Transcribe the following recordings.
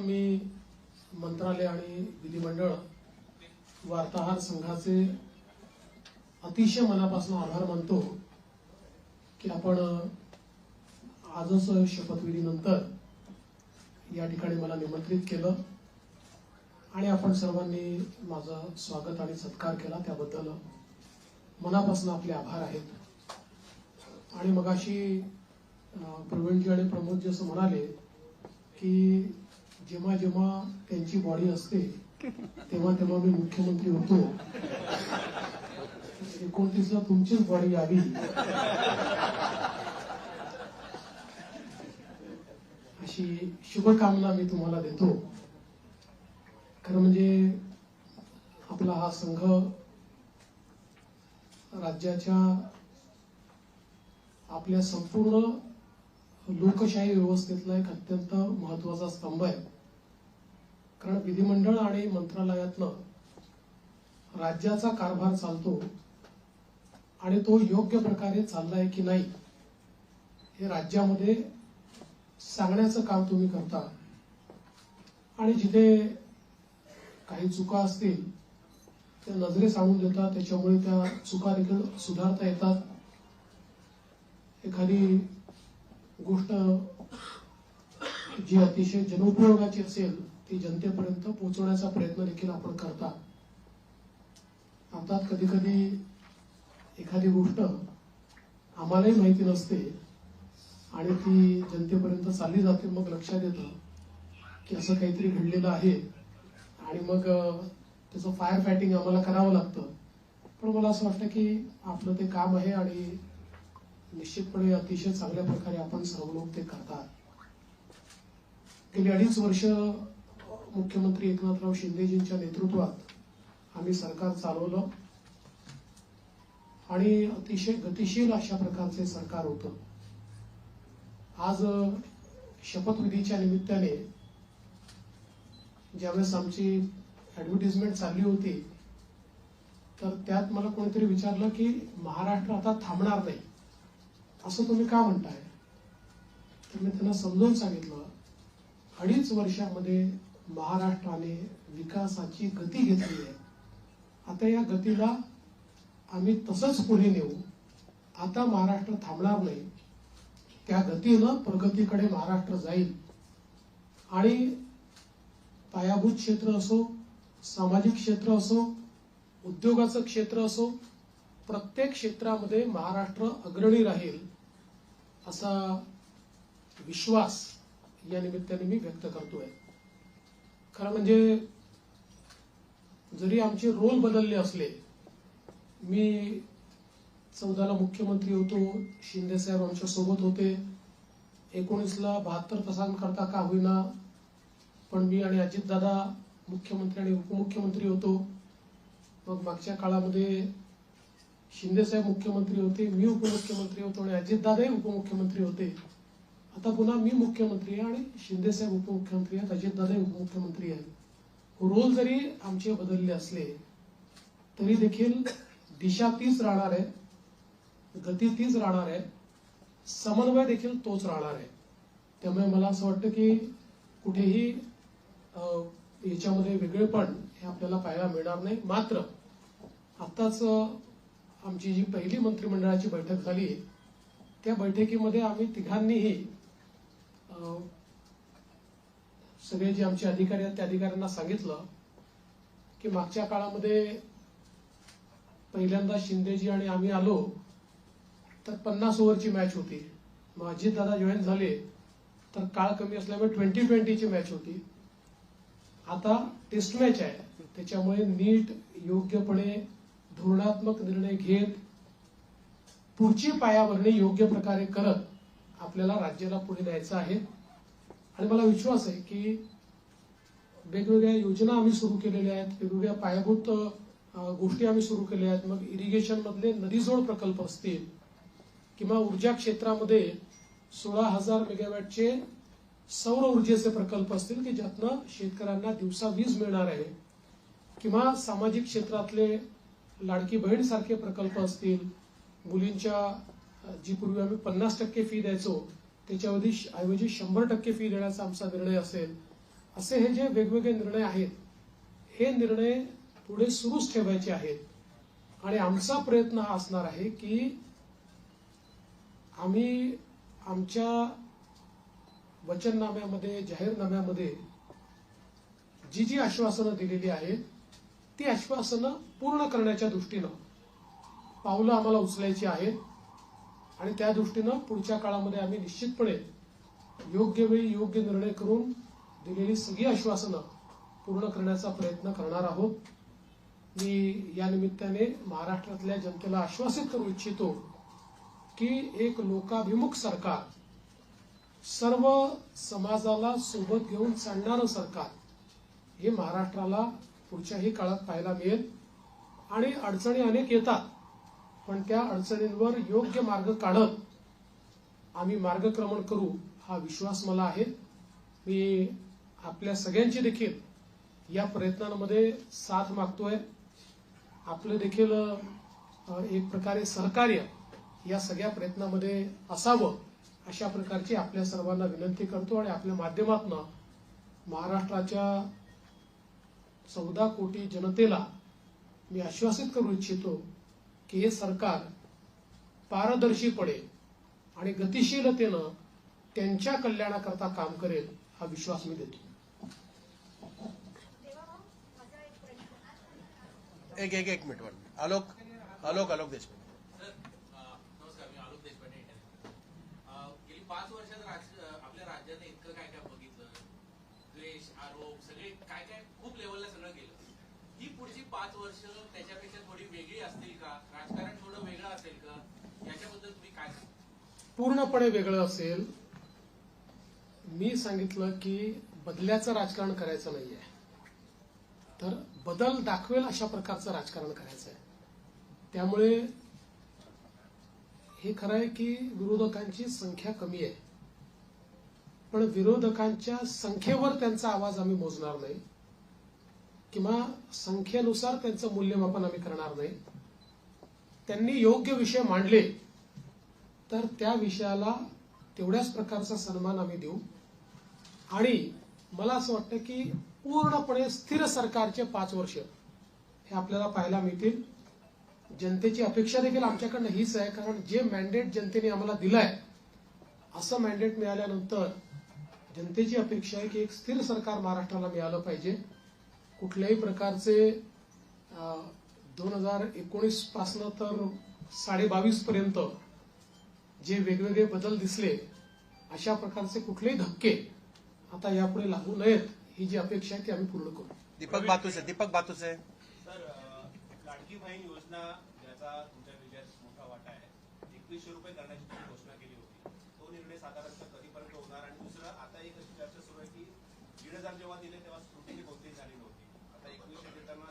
मी मंत्रालय आणि विधिमंडळ वार्ताहर संघाचे अतिशय मनापासून आभार मानतो की आपण आजच शपथविधीनंतर या ठिकाणी मला निमंत्रित केलं आणि आपण सर्वांनी माझं स्वागत आणि सत्कार केला. त्याबद्दल मनापासून आपले आभार आहेत. आणि मगाशी प्रवीणजी आणि प्रमोदजी असं म्हणाले की जेव्हा जेव्हा त्यांची बॉडी असते तेव्हा तेव्हा मी मुख्यमंत्री होतो. एकोणतीसला तुमचीच बॉडी यावी. अशी शुभकामना मी तुम्हाला देतो. खरं म्हणजे आपला हा संघ राज्याच्या आपल्या संपूर्ण लोकशाही व्यवस्थेतला एक अत्यंत महत्त्वाचा स्तंभ आहे. कारण विधिमंडळ आणि मंत्रालयातनं राज्याचा कारभार चालतो आणि तो योग्य प्रकारे चाललाय की नाही हे राज्यामध्ये सांगण्याचं काम तुम्ही करता. आणि जिथे काही चुका असतील त्या नजरे सांगून देतात त्याच्यामुळे त्या चुका देखील सुधारता येतात. एखादी गोष्ट जी अतिशय जनोपयोगाची असेल ती जनतेपर्यंत पोहोचवण्याचा प्रयत्न देखील आपण करता. अर्थात कधी कधी एखादी गोष्ट आम्हालाही माहिती नसते आणि ती जनतेपर्यंत चालली जाते मग लक्षात येतं की असं काहीतरी घडलेलं आहे आणि मग त्याचं फायर फायटिंग आम्हाला करावं लागतं. पण मला असं वाटतं की आपलं ते काम आहे आणि निश्चितपणे अतिशय चांगल्या प्रकारे आपण सर्व लोक ते करतात. गेली अडीच वर्ष मुख्यमंत्री एकनाथराव शिंदेजींच्या नेतृत्वात आम्ही सरकार चालवलं. आणि अतिशय गतिशील अशा प्रकारचे सरकार होतं. आज शपथविधीच्या निमित्ताने ज्यावेळेस आमची ऍडव्हर्टिजमेंट चालली होती तर त्यात मला कोणीतरी विचारलं की महाराष्ट्र आता थांबणार नाही. असं तुम्ही का म्हणताय? तर मी त्यांना समजावून सांगितलं. अडीच वर्षामध्ये महाराष्ट्राने विकासाची गती घेतली आहे. आता या गतीला आम्ही तसंच पुढे नेऊ. आता महाराष्ट्र थांबणार नाही. त्या गतीनं प्रगतीकडे महाराष्ट्र जाईल. आणि पायाभूत क्षेत्र असो सामाजिक क्षेत्र असो उद्योगाचं क्षेत्र असो प्रत्येक क्षेत्रामध्ये महाराष्ट्र अग्रणी राहील असा विश्वास या निमित्ताने मी व्यक्त करतोय. खरं म्हणजे जरी आमचे रोल बदलले असले मी चौदाला मुख्यमंत्री होतो शिंदे साहेब आमच्यासोबत होते. एकोणीसला बहात्तर तासांकरता का होईना पण मी आणि अजितदादा मुख्यमंत्री आणि उपमुख्यमंत्री होतो. मग मागच्या काळामध्ये शिंदे साहेब मुख्यमंत्री होते मी उपमुख्यमंत्री होतो आणि अजितदादाही उपमुख्यमंत्री होते. आता पुन्हा मी मुख्यमंत्री आहे आणि शिंदेसाहेब उपमुख्यमंत्री आहेत अजितदादाही उपमुख्यमंत्री आहेत. रोल जरी आमचे बदलले असले तरी देखील दिशा तीच राहणार आहे गती तीच राहणार आहे समन्वय देखील तोच राहणार आहे. त्यामुळे मला असं वाटतं की कुठेही याच्यामध्ये वेगळेपण हे आपल्याला पाहायला मिळणार नाही. मात्र आत्ताच आमची जी पहिली मंत्रिमंडळाची बैठक झाली त्या बैठकीमध्ये आम्ही तिघांनीही सगळे जे आमचे अधिकारी आहेत त्या अधिकाऱ्यांना सांगितलं की मागच्या काळामध्ये पहिल्यांदा शिंदेजी आणि आम्ही आलो तर पन्नास ओव्हरची मॅच होती. माझी दादा जॉईन झाले तर काळ कमी असल्यामुळे ट्वेंटी ट्वेंटीची मॅच होती. आता टेस्ट मॅच आहे. त्याच्यामुळे नीट योग्यपणे धोरणात्मक निर्णय घेत पुढची पायाभरणी योग्य प्रकारे करत आपल्याला राज्याला पुढे न्यायचं आहे. आणि मला विश्वास आहे की वेगवेगळ्या योजना आम्ही सुरू केलेल्या आहेत वेगवेगळ्या पायाभूत गोष्टी आम्ही सुरू केल्या आहेत. मग इरिगेशन मधले नदीजोड प्रकल्प असतील किंवा ऊर्जा क्षेत्रामध्ये सोळा हजार मेगावॅटचे सौर ऊर्जेचे प्रकल्प असतील की ज्यातनं शेतकऱ्यांना दिवसा वीज मिळणार आहे किंवा सामाजिक क्षेत्रातले लाडकी बहीण सारखे प्रकल्प असतील मुलींच्या जी पूर्वी आम्ही पन्नास टक्के फी द्यायचो त्याच्यावधी ऐवजी शंभर टक्के फी देण्याचा आमचा निर्णय असेल असे हे जे वेगवेगळे निर्णय आहेत हे निर्णय पुढे सुरूच ठेवायचे आहेत. आणि आमचा प्रयत्न हा असणार आहे की आम्ही आमच्या वचननाम्यामध्ये जाहीरनाम्यामध्ये जी जी आश्वासनं दिलेली आहेत ती आश्वासनं पूर्ण करण्याच्या दृष्टीनं पावलं आम्हाला उचलायची आहेत. आणि त्या दृष्टीनं पुढच्या काळामध्ये आम्ही निश्चितपणे योग्य वेळी योग्य निर्णय करून दिलेली सगळी आश्वासनं पूर्ण करण्याचा प्रयत्न करणार आहोत. मी या निमित्ताने महाराष्ट्रातल्या जनतेला आश्वासित करू इच्छितो की एक लोकाभिमुख सरकार सर्व समाजाला सोबत घेऊन चालणारं सरकार हे महाराष्ट्राला पुढच्याही काळात पाहायला मिळेल. आणि अडचणी अनेक येतात. पण त्या अडचणींवर योग्य मार्ग काढत आम्ही मार्गक्रमण करू हा विश्वास मला आहे. मी आपल्या सगळ्यांची देखील या प्रयत्नांमध्ये साथ मागतोय. आपलं देखील एक प्रकारे सहकार्य या सगळ्या प्रयत्नामध्ये असावं अशा प्रकारची आपल्या सर्वांना विनंती करतो आणि आपल्या माध्यमातून महाराष्ट्राच्या चौदा कोटी जनतेला मी आश्वासित करू इच्छितो की हे सरकार पारदर्शीपणे आणि गतिशीलतेनं त्यांच्या कल्याणाकरता काम करेल हा विश्वास मी देतो. एक एक एक minute one Alok Alok Alok Deshmukh sir अ, नमस्कार मी आलोक देशपांडे. गेली पाच वर्षात आपल्या राज्याने इतकं काय काय बघितलं? द्वेष आरोप सगळे काय काय खूप लेवलला सगळं केलं. ही पुढची पाच वर्ष त्याच्यापेक्षा थोडी वेगळी असतील का? असेल का? याच्याबद्दल तुम्ही काय पूर्णपणे वेगळं असेल. मी सांगितलं की बदल्याचं राजकारण करायचं नाहीये. तर बदल दाखवेल अशा प्रकारचं राजकारण करायचं आहे त्यामुळे हे खरं आहे की विरोधकांची संख्या कमी आहे. पण विरोधकांच्या संख्येवर त्यांचा आवाज आम्ही मोजणार नाही. किंवा संख्येनुसार त्यांचं मूल्यमापन आम्ही करणार नाही. त्यांनी योग्य विषय मांडले तर त्या विषयाला तेवढ्याच प्रकारचा सन्मान आम्ही देऊ. आणि मला असं वाटतं की पूर्णपणे स्थिर सरकारचे पाच वर्ष हे आपल्याला पाहायला मिळतील. जनतेची अपेक्षा देखील आमच्याकडनं हीच आहे कारण जे मॅन्डेट जनतेने आम्हाला दिलंय असं मॅन्डेट मिळाल्यानंतर जनतेची अपेक्षा आहे की एक स्थिर सरकार महाराष्ट्राला मिळालं पाहिजे. कुठल्याही प्रकारचे दोन हजार एकोणीस पासनं तर साडे बावीस पर्यंत जे वेगवेगळे बदल दिसले अशा प्रकारचे कुठलेही धक्के आता यापुढे लागू नयेत ही जी अपेक्षा आहे ती आम्ही पूर्ण करू. दीपक बातुसे दीपक बातुसे. लाडकी बहीण योजना ज्याचा तुमच्या विजयात मोठा वाटा आहे एकवीसशे रुपये करण्याची तुम्ही घोषणा केली होती. तो निर्णय साधारणतः कधीपर्यंत होणार? आणि दुसरं आता एक अशी चर्चा सुरू आहे की दीड हजार जेव्हा दिले तेव्हा स्क्रुटिनी कोणतीही झाली नव्हती. आता एकवीसशे देताना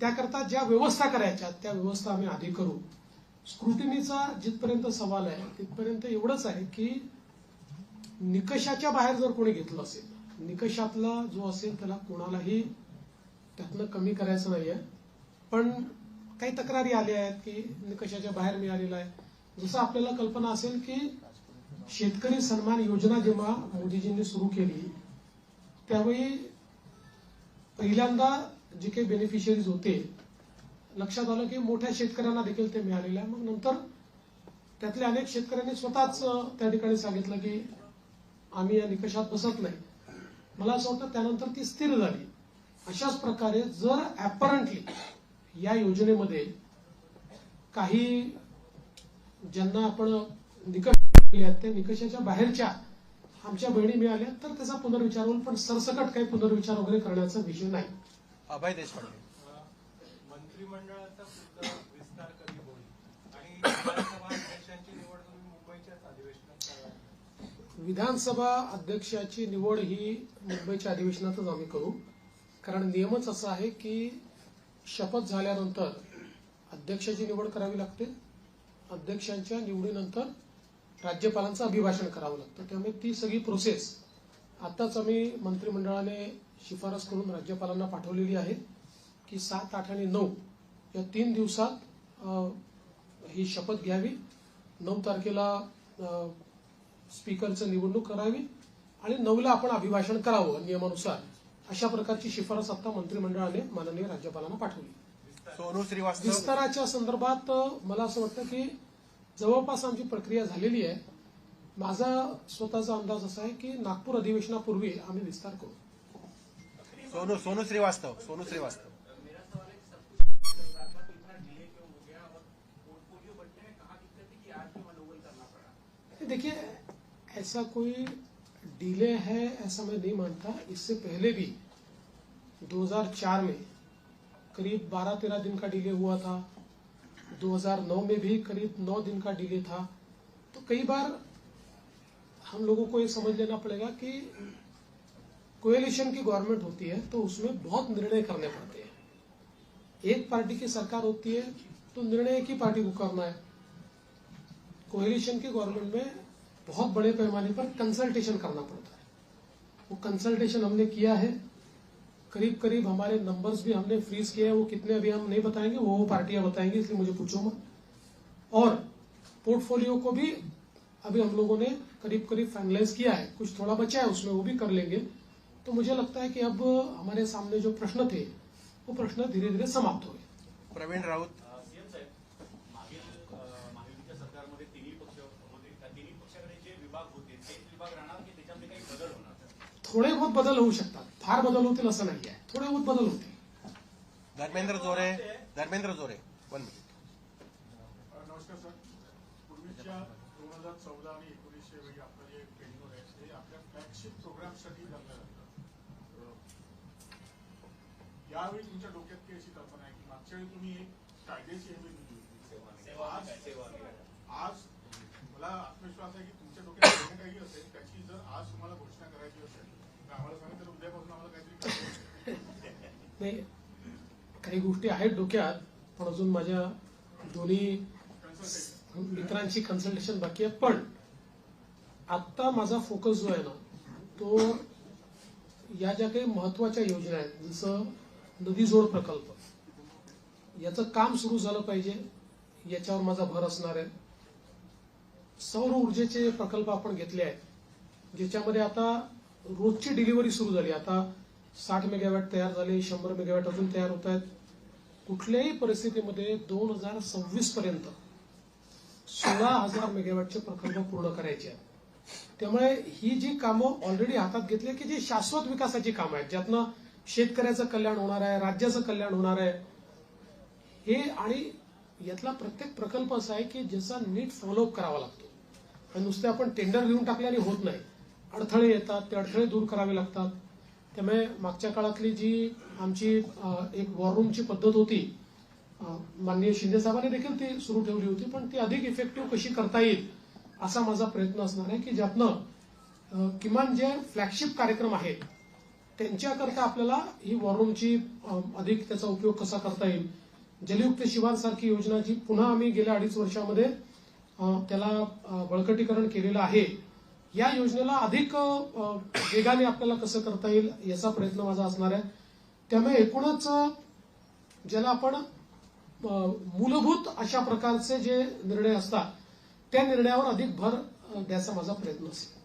त्याकरता ज्या व्यवस्था करायच्या त्या व्यवस्था आम्ही आधी करू. स्क्रुटिनीचा जिथपर्यंत सवाल आहे तिथपर्यंत एवढंच आहे की निकषाच्या बाहेर जर कोणी घेतलं असेल निकषातला जो असेल त्याला कोणालाही त्यातनं कमी करायचं नाहीये. पण काही तक्रारी आल्या आहेत की निकषाच्या बाहेर मिळालेला आहे. जसं आपल्याला कल्पना असेल की शेतकरी सन्मान योजना जेव्हा मोदीजींनी सुरू केली त्यावेळी पहिल्यांदा जे काही बेनिफिशियरीज होते लक्षात आलं की मोठ्या शेतकऱ्यांना देखील ते मिळालेलं आहे. मग नंतर त्यातल्या अनेक शेतकऱ्यांनी स्वतःच त्या ठिकाणी सांगितलं की आम्ही या निकषात बसत नाही. मला असं वाटतं त्यानंतर ती स्थिर झाली. अशाच प्रकारे जर ऍपरंटली या योजनेमध्ये काही ज्यांना आपण निकष त्या निकषाच्या बाहेरच्या आमच्या बहिणी मिळाल्या तर त्याचा पुनर्विचार होईल. पण सरसकट काही पुनर्विचार वगैरे करण्याचा विषय नाही. अभय देशपांडे. मंत्रिमंडळाचा सुद्धा विस्तार कधी होईल? आणि विधानसभा अध्यक्षांची निवड तुम्ही मुंबईच्याच अधिवेशनात कराल विधानसभा अध्यक्षाची निवड ही मुंबईच्या अधिवेशनातच आम्ही करू. कारण नियमच असा आहे की शपथ झाल्यानंतर अध्यक्षाची निवड करावी लागते. अध्यक्षांच्या निवडीनंतर राज्यपालांचं अभिभाषण करावं लागतं. त्यामुळे ती सगळी प्रोसेस आताच आम्ही मंत्रिमंडळाने शिफारस करून राज्यपालांना पाठवलेली आहे की सात आठ आणि नऊ या तीन दिवसात ही शपथ घ्यावी. नऊ तारखेला स्पीकरचं निवडणूक करावी आणि नऊला आपण अभिभाषण करावं नियमानुसार. अशा प्रकारची शिफारस आता मंत्रिमंडळाने माननीय राज्यपालांना पाठवली. विस्ताराच्या संदर्भात मला असं वाटतं की जवळपास आमची प्रक्रिया झालेली आहे. माझा स्वतःचा अंदाज असा आहे की नागपूर अधिवेशनापूर्वी आम्ही विस्तार करू. सोनू सोनू श्रीवास्तव सोनू श्रीवास्तव. देखिए ऐसा कोई डिले है ऐसा मैं नहीं मानता। इससे पहले भी 2004 में करीब 12-13 दिन का डिले हुआ था। 2009 में भी करीब 9 दिन का डिले था। तो कई बार हम लोगों को ये समझ लेना पड़ेगा कि कोएलिशन की गवर्नमेंट होती है तो उसमें बहुत निर्णय करने पड़ते हैं। एक पार्टी की सरकार होती है तो निर्णय एक ही पार्टी को करना है। कोएलिशन की गवर्नमेंट में बहुत बड़े पैमाने पर कंसल्टेशन करना पड़ता है। वो कंसल्टेशन हमने किया है। करीब करीब हमारे नंबर्स भी हमने फ्रीज किए हैं। वो कितने अभी हम नहीं बताएँगे, वो पार्टियाँ बताएँगी, इसलिए मुझे पूछो मत। और पोर्टफोलियो को भी अभी हम लोगों ने करीब करीब फाइनलाइज किया है कुछ थोड़ा बचा है उसमें वो भी कर लेंगे। तो मुझे लगता है कि अब हमारे सामने जो प्रश्न थे वो प्रश्न धीरे धीरे समाप्त हो गए। प्रवीण राऊत सीएम साहेब मागील महायुतीच्या सरकारमध्ये तिन्ही पक्ष होते त्या तिन्ही पक्षाकडे जे विभाग होते तेच विभाग राहणार की त्याच्यामध्ये काही बदल होणार? थोडे बहुत बदल होऊ शकतात. फार बदल होतील असं नाही आहे थोडे बहुत बदल होतील. धर्मेंद्र जोरे धर्मेंद्र जोरे वन मिनिट नमस्कार सर. पूर्वीच्या दोन हज़ार चौदा आणि एकोणीसशे वेळी आपलं जे ट्रेनिंग आहे ते आपल्या फ्लॅगशिप प्रोग्रामसाठी चाललं जातं यावेळी तुमच्या डोक्यात काही अशी कल्पना आहे की मागच्या वेळी तुम्ही एक कायद्याची हमी दिली. होती आज आज मला आत्मविश्वास आहे की तुमच्या डोक्यात जे काही असेल त्याची जर आज तुम्हाला घोषणा करायची असेल तर आम्हाला सांगा तर उद्यापासून आम्हाला काहीतरी काही गोष्टी आहेत डोक्यात पण अजून माझ्या दोन्ही. मित्रांची कन्सल्टेशन बाकी आहे. पण आत्ता माझा फोकस जो आहे ना तो या ज्या काही महत्त्वाच्या योजना आहेत जसं नदी जोड प्रकल्प याचं काम सुरू झालं पाहिजे याच्यावर माझा भर असणार आहे. सौर ऊर्जेचे प्रकल्प आपण घेतले आहेत ज्याच्यामध्ये आता रोजची डिलिव्हरी सुरू झाली. आता साठ मेगावॅट तयार झाले शंभर मेगावॅट अजून तयार होत आहेत. कुठल्याही परिस्थितीमध्ये दोन हजार सव्वीस पर्यंत सोळा हजार मेगावॅटचे प्रकल्प पूर्ण करायचे आहेत. त्यामुळे ही जी कामं ऑलरेडी हातात घेतली की जी शाश्वत विकासाची कामं आहेत ज्यातनं शेतकऱ्याचं कल्याण होणार आहे राज्याचं कल्याण होणार आहे हे आणि यातला प्रत्येक प्रकल्प असा आहे की ज्याचा नीट फॉलोअप करावा लागतो. आणि नुसते आपण टेंडर घेऊन टाकल्याने होत नाही. अडथळे येतात ते अडथळे दूर करावे लागतात. त्यामुळे मागच्या काळातली जी आमची एक वॉररूमची पद्धत होती माननीय शिंदे साहेबांनी देखील ती सुरू ठेवली होती पण ती अधिक इफेक्टिव्ह कशी करता येईल असा माझा प्रयत्न असणार आहे की ज्यातनं किमान जे फ्लॅगशिप कार्यक्रम आहेत त्यांच्याकरता आपल्याला ही वॉरूमची अधिक त्याचा उपयोग कसा करता येईल? जलयुक्त शिवांसारखी योजना जी पुन्हा आम्ही गेल्या अडीच वर्षामध्ये त्याला बळकटीकरण केलेलं आहे या योजनेला अधिक वेगाने आपल्याला कसं करता येईल याचा प्रयत्न माझा असणार आहे. त्यामुळे एकूणच ज्याला आपण मूलभूत अशा प्रकारचे जे निर्णय असतात त्या निर्णयावर अधिक भर द्यायचा माझा प्रयत्न असेल.